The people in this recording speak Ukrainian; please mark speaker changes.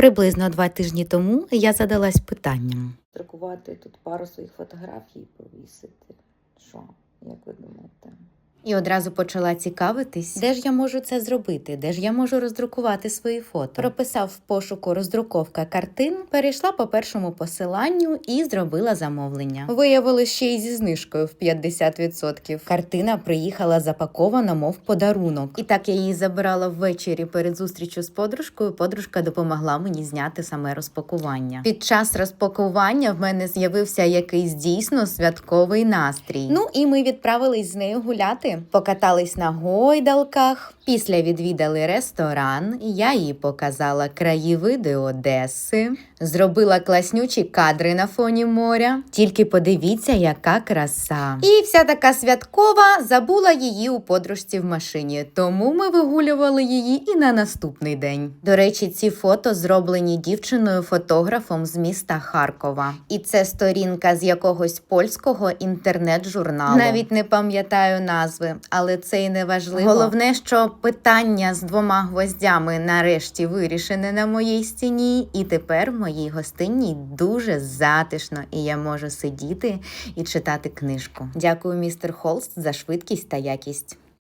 Speaker 1: Приблизно два тижні тому я задалась питанням.
Speaker 2: Друкувати тут пару своїх фотографій повісити. Що, як ви думаєте?
Speaker 1: І одразу почала цікавитись, де ж я можу це зробити, де ж я можу роздрукувати свої фото. Прописав в пошуку роздруковка картин, перейшла по першому посиланню і зробила замовлення. Виявилось ще й зі знижкою в 50%. Картина приїхала запакована, мов подарунок. І так я її забирала ввечері перед зустрічю з подружкою. Подружка допомогла мені зняти саме розпакування. Під час розпакування в мене з'явився якийсь дійсно святковий настрій. Ну і ми відправились з нею гуляти. Покатались на гойдалках. Після відвідали ресторан. Я їй показала краєвиди Одеси, зробила класнючі кадри на фоні моря. Тільки подивіться, яка краса. І вся така святкова забула її у подружці в машині. Тому ми вигулювали її і на наступний день. До речі, ці фото зроблені дівчиною-фотографом з міста Харкова. І це сторінка з якогось польського інтернет-журналу. Навіть не пам'ятаю назви, але це й не важливо. Головне, що питання з двома гвоздями нарешті вирішене на моїй стіні, і тепер в моїй гостині дуже затишно, і я можу сидіти і читати книжку. Дякую, містер Холст, за швидкість та якість.